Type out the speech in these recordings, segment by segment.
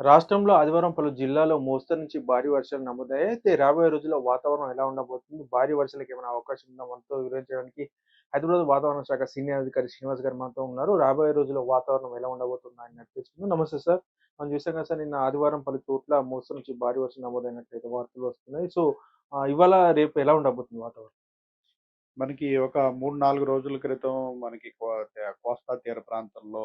రాష్ట్రంలో ఆదివారం పలు జిల్లాలో మోస్తరు నుంచి భారీ వర్షాలు నమోదయ్యాయి. అయితే రాబోయే రోజుల్లో వాతావరణం ఎలా ఉండబోతుంది? భారీ వర్షాలకు ఏమైనా అవకాశం ఉందా? మనతో వివరించడానికి హైదరాబాద్ వాతావరణ శాఖ సీనియర్ అధికారి శ్రీనివాస్ గారు మనతో ఉన్నారు. రాబోయే రోజుల్లో వాతావరణం ఎలా ఉండబోతుందో అని తెలుసుకుందాం. నమస్తే సార్. మనం చూసాం కదా సార్ నిన్న ఆదివారం పలు చోట్ల మోస్తరు నుంచి భారీ వర్షం నమోదైనట్లయితే వార్తలు వస్తున్నాయి. సో ఇవాళ రేపు ఎలా ఉండబోతుంది వాతావరణం? మనకి ఒక 3, 4 రోజుల క్రితం మనకి కోస్తా తీర ప్రాంతంలో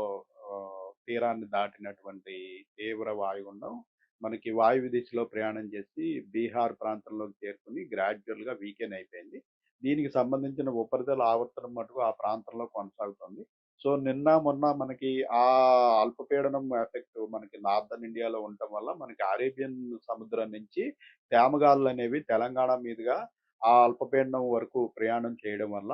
తీరాన్ని దాటినటువంటి తీవ్ర వాయుగుండం మనకి వాయువ్య దిశలో ప్రయాణం చేసి బీహార్ ప్రాంతంలోకి చేరుకుని గ్రాడ్యుయల్‌గా వీకెన్ అయిపోయింది. దీనికి సంబంధించిన ఉపరితల ఆవర్తనం మటుకు ఆ ప్రాంతంలో కొనసాగుతుంది. సో, నిన్న, మొన్న మనకి ఆ అల్పపీడనం ఎఫెక్ట్ మనకి నార్థన్ ఇండియాలో ఉండటం వల్ల మనకి అరేబియన్ సముద్రం నుంచి తేమగాలులనేవి తెలంగాణ మీదుగా ఆ అల్పపీడనం వరకు ప్రయాణం చేయడం వల్ల,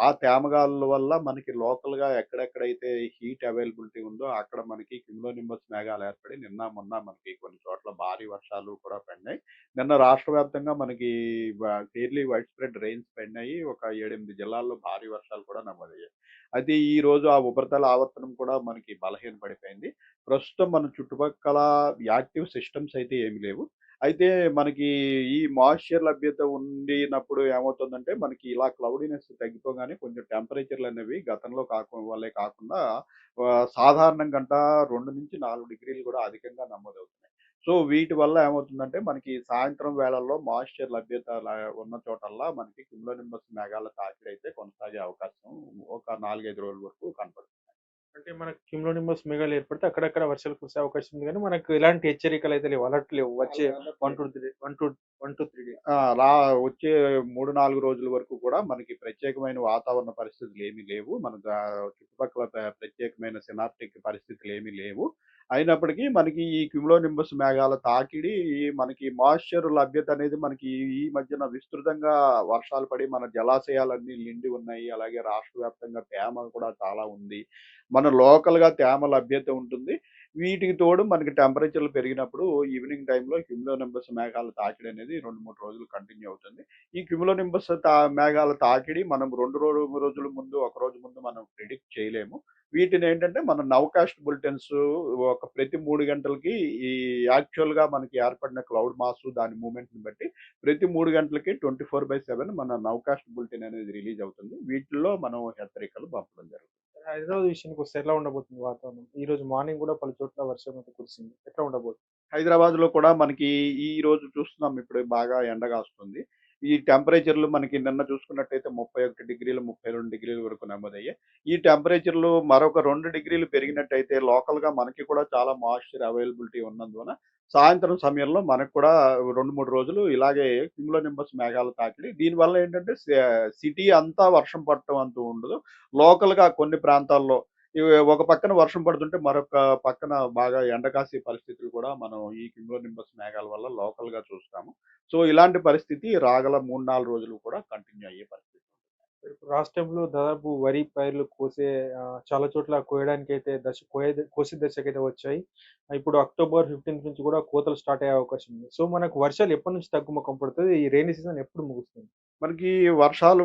ఆ తేమగాలుల వల్ల మనకి లోకల్‌గా ఎక్కడెక్కడైతే హీట్ అవైలబిలిటీ ఉందో అక్కడ మనకి నింబస్ మేఘాలు ఏర్పడి నిన్న, మొన్న మనకి కొన్ని చోట్ల భారీ వర్షాలు కూడా పడినాయి. నిన్న రాష్ట్ర వ్యాప్తంగా మనకి వ ఫెయిర్లీ వైడ్ స్ప్రెడ్ రెయిన్స్ పడినాయి. ఒక 7, 8 జిల్లాల్లో భారీ వర్షాలు కూడా నమోదయ్యాయి. అయితే ఈ రోజు ఆ ఉపరితల ఆవర్తనం కూడా మనకి బలహీనపడిపోయింది. ప్రస్తుతం మన చుట్టుపక్కల యాక్టివ్ సిస్టమ్స్ అయితే ఏమి లేవు. అయితే మనకి ఈ మాయిశ్చర్ లభ్యత ఉండినప్పుడు ఏమవుతుందంటే మనకి ఇలా క్లౌడీనెస్ తగ్గిపోగానే కొంచెం టెంపరేచర్లు అనేవి గతంలో కాకు వల్లే కాకుండా సాధారణం కంట 2-4 డిగ్రీలు కూడా అధికంగా నమోదవుతున్నాయి. సో, వీటి వల్ల ఏమవుతుందంటే మనకి సాయంత్రం వేళల్లో మాయిశ్చర్ లభ్యత ఉన్న చోటల్లా మనకి క్యుములోనింబస్ మేఘాల తాకిడైతే కొనసాగే అవకాశం ఒక 4, 5 రోజుల వరకు కనపడుతుంది. అంటే మనకు క్యుములోనింబస్ మేఘాలు ఏర్పడితే అక్కడక్కడ వర్షాలు కురిసే అవకాశం ఉంది గానీ, మనకు ఎలాంటి హెచ్చరికలు అయితే లేవు. అలర్ట్ లేవు. వచ్చే 1, 2, 3 1, 2 1, 2, 3 డేస్. ఆ! రా వచ్చే 3, 4 రోజుల వరకు కూడా మనకి ప్రత్యేకమైన వాతావరణ పరిస్థితులేమీ లేవు. మన చుట్టుపక్కల ప్ర ప్రత్యేకమైన సినాప్టిక్ పరిస్థితులేమీ లేవు. అయినప్పటికీ మనకి ఈ క్యుములోనింబస్ మేఘాల తాకిడి మనకి మాయిశ్చర్ లభ్యత అనేది మనకి ఈ మధ్యన విస్తృతంగా వర్షాలు పడి మన జలాశయాలన్నీ నిండి ఉన్నాయి. అలాగే రాష్ట్ర వ్యాప్తంగా తేమ కూడా చాలా ఉంది. మన లోకల్‌గా తేమ లభ్యత ఉంటుంది. వీటికి తోడు మనకి టెంపరేచర్‌లు పెరిగినప్పుడు ఈవినింగ్ టైమ్‌లో క్యుములోనింబస్ మేఘాలు తాకిడి అనేది 2, 3 రోజులు కంటిన్యూ అవుతుంది. ఈ క్యుములోనింబస్ తా మేఘాల తాకిడి మనం రెండు రోజు రోజుల ముందు, ఒక రోజు ముందు మనం ప్రిడిక్ట్ చేయలేము. వీటిని ఏంటంటే మన నవకాస్ట్ బులెటిన్స్ ఒక ప్రతి మూడు గంటలకి ఈ యాక్చువల్‌గా మనకి ఏర్పడిన క్లౌడ్ మాస్ దాని మూమెంట్ని బట్టి ప్రతి మూడు గంటలకి 24/7 మన నవకాస్ట్ బులెటిన్ అనేది రిలీజ్ అవుతుంది. వీటిల్లో మనం హెచ్చరికలు పంపడం జరుగుతుంది. హైదరాబాద్ విషయానికొస్తే ఎలా ఉండబోతుంది వాతావరణం? ఈ రోజు మార్నింగ్ కూడా పలు చోట్ల వర్షం అయితే కురిసింది. ఎట్లా ఉండబోతుంది? హైదరాబాద్‌లో కూడా మనకి ఈ రోజు చూస్తున్నాం ఇప్పుడు బాగా ఎండ కాస్తుంది. ఈ టెంపరేచర్‌లు మనకి నిన్న చూసుకున్నట్టయితే 31 డిగ్రీలు, 32 డిగ్రీల వరకు నమోదయ్యాయి. ఈ టెంపరేచర్‌లు మరొక రెండు డిగ్రీలు పెరిగినట్టయితే లోకల్‌గా మనకి కూడా చాలా మాయిశ్చర్ అవైలబిలిటీ ఉన్నందువలన సాయంత్రం సమయంలో మనకు కూడా 2, 3 రోజులు ఇలాగే కింగ్లోనిబస్ మేఘాలు తాకిడి దీనివల్ల ఏంటంటే సిటీ అంతా వర్షం పడటం అంటూ ఉండదు. లోకల్‌గా కొన్ని ప్రాంతాల్లో ఇవి ఒక పక్కన వర్షం పడుతుంటే మరొక పక్కన బాగా ఎండ కాసే పరిస్థితులు కూడా మనం ఈ క్యుములోనింబస్ మేఘాల వల్ల లోకల్‌గా చూస్తాము. సో, ఇలాంటి పరిస్థితి రాగల 3, 4 రోజులు కూడా కంటిన్యూ అయ్యే పరిస్థితి. రాష్ట్రంలో దాదాపు వరి పైర్లు కోసే చాలా చోట్ల కోయడానికి అయితే దశ కోయే కోసే దశకైతే వచ్చాయి. ఇప్పుడు అక్టోబర్ 15 నుంచి కూడా కోతలు స్టార్ట్ అయ్యే అవకాశం ఉంది. సో, మనకు వర్షాలు ఎప్పటి నుంచి తగ్గుముఖం పడుతుంది ఈ రెయినీ సీజన్ ఎప్పుడు ముగుస్తుంది? మనకి వర్షాలు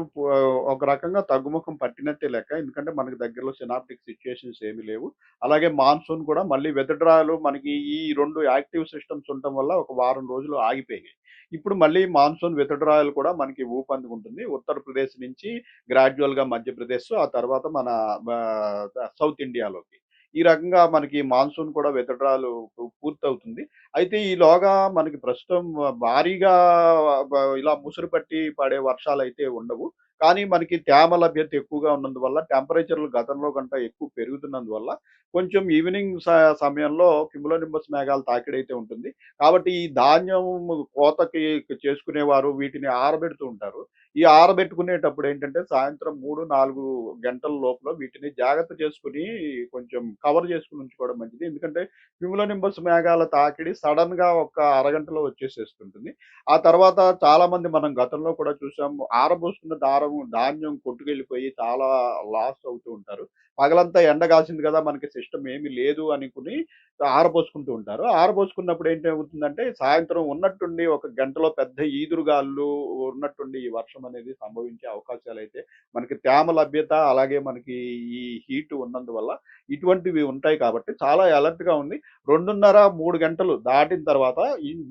ఒక రకంగా తగ్గుముఖం పట్టినట్టే లెక్క. ఎందుకంటే మనకి దగ్గరలో సినాప్టిక్ సిచ్యుయేషన్స్ ఏమీ లేవు. అలాగే మాన్సూన్ కూడా మళ్ళీ వెదడ్రాలు మనకి ఈ రెండు యాక్టివ్ సిస్టమ్స్ ఉండటం వల్ల ఒక వారం రోజులు ఆగిపోయాయి. ఇప్పుడు మళ్ళీ మాన్సూన్ వెతడ్రాయలు కూడా మనకి ఊపందుకుంటుంది. ఉత్తరప్రదేశ్ నుంచి గ్రాడ్యుయల్‌గా మధ్యప్రదేశ్ ఆ తర్వాత మన సౌత్ ఇండియాలోకి. ఈ రకంగా మనకి మాన్సూన్ కూడా విత్‌డ్రాయల్ పూర్తవుతుంది. అయితే ఈలోగా మనకి ప్రస్తుతం భారీగా ఇలా ముసురు పట్టి పడే వర్షాలు అయితే ఉండవు. కానీ మనకి తేమ లభ్యత ఎక్కువగా ఉన్నందువల్ల టెంపరేచర్‌లు గతంలో కంటే ఎక్కువ పెరుగుతున్నందువల్ల కొంచెం ఈవినింగ్ సమయంలో క్యుములోనింబస్ మేఘాల తాకిడైతే ఉంటుంది. కాబట్టి ఈ ధాన్యం కోతకి చేసుకునేవారు వీటిని ఆరబెడుతూ ఉంటారు. ఈ ఆరబెట్టుకునేటప్పుడు ఏంటంటే సాయంత్రం 3, 4 గంటల లోపల వీటిని జాగ్రత్త చేసుకొని కొంచెం కవర్ చేసుకుని ఉంచుకోవడం మంచిది. ఎందుకంటే క్యుములోనింబస్ మేఘాల తాకిడి సడన్గా ఒక అరగంటలో వచ్చేసేస్తుంటుంది. ఆ తర్వాత చాలామంది మనం గతంలో కూడా చూసాం ఆరబోసుకున్న దారం ధాన్యం కొట్టుకెళ్ళిపోయి చాలా లాస్ అవుతూ ఉంటారు. పగలంతా ఎండ కాసింది కదా! మనకి సిస్టమ్ ఏమీ లేదు అనుకుని ఆరబోసుకుంటూ ఉంటారు. ఆరబోసుకున్నప్పుడు ఏంటవుతుందంటే సాయంత్రం ఉన్నట్టుండి ఒక గంటలో పెద్ద ఈదురుగాళ్ళు ఉన్నట్టుండి ఈ వర్షం అనేది సంభవించే అవకాశాలు అయితే మనకి తేమ లభ్యత అలాగే మనకి ఈ హీట్ ఉన్నందువల్ల ఇటువంటివి ఉంటాయి కాబట్టి చాలా అలర్ట్‌గా ఉంది రెండున్నర మూడు గంటలు దాటిన తర్వాత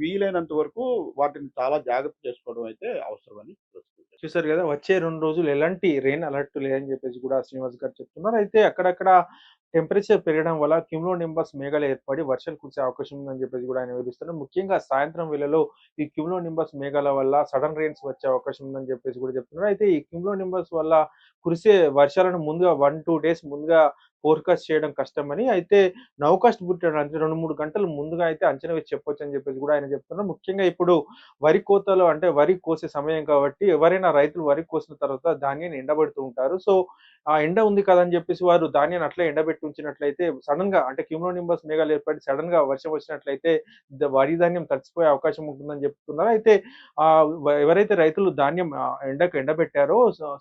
వీలైనంత వరకు వాటిని చాలా జాగ్రత్త చేసుకోవడం అయితే అవసరమని ప్రస్తుతం. చూసారు కదా వచ్చే రెండు రోజులు ఎలాంటి రెయిన్ అలర్ట్ లేదని చెప్పేసి కూడా శ్రీనివాస్ గారు చెప్తున్నారు. అయితే అక్కడక్కడ టెంపరేచర్ పెరగడం వల్ల క్యూమ్లో నింబస్ మేఘాలు ఏర్పడి వర్షాలు కురిసే అవకాశం ఉందని చెప్పేసి కూడా ఆయన వివరిస్తున్నారు. ముఖ్యంగా సాయంత్రం వేళలో ఈ క్యూమ్లో నింబస్ మేఘాల వల్ల సడన్ రెయిన్స్ వచ్చే అవకాశం ఉందని చెప్పేసి కూడా చెప్తున్నారు. అయితే ఈ క్యూమ్లో నింబస్ వల్ల కురిసే వర్షాలను ముందుగా 1, 2 డేస్ ముందుగా ఫోర్‌కాస్ట్ చేయడం కష్టమని, అయితే నౌకాస్ట్ బులెటిన్ అంటే 2, 3 గంటలు ముందుగా అయితే అంచనా వేసి చెప్పొచ్చు అని చెప్పేసి కూడా ఆయన చెప్తున్నారు. ముఖ్యంగా ఇప్పుడు వరి కోతలు అంటే వరి కోసే సమయం కాబట్టి ఎవరైనా రైతులు వరి కోసిన తర్వాత ధాన్యాన్ని ఎండబెడుతూ ఉంటారు. సో, ఆ ఎండ ఉంది కదా! అని వారు ధాన్యాన్ని అట్లే ఎండబెట్టి ఉంచినట్లయితే సడన్గా అంటే క్యూమ్లో నింబస్ మేఘాలు ఏర్పడి సడెన్‌గా వర్షం వచ్చినట్లయితే వరి ధాన్యం తడిచిపోయే అవకాశం ఉంటుందని చెప్తున్నారు. అయితే ఆ ఎవరైతే రైతులు ధాన్యం ఎండకు ఎండబెట్టారో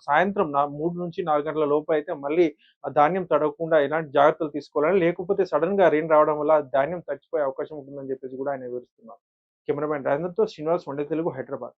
సాయంత్రం నా 3-4 గంటల లోపు అయితే మళ్ళీ ఆ ధాన్యం తడవకుండా ఎలాంటి జాగ్రత్తలు తీసుకోవాలని, లేకపోతే సడన్గా రెయిన్ రావడం వల్ల ధాన్యం తడిచిపోయే అవకాశం ఉంటుందని చెప్పేసి కూడా ఆయన వివరిస్తున్నారు. కెమెరామెన్ రాజేంద్రతో శ్రీనివాస్ వండే తెలుగు హైదరాబాద్.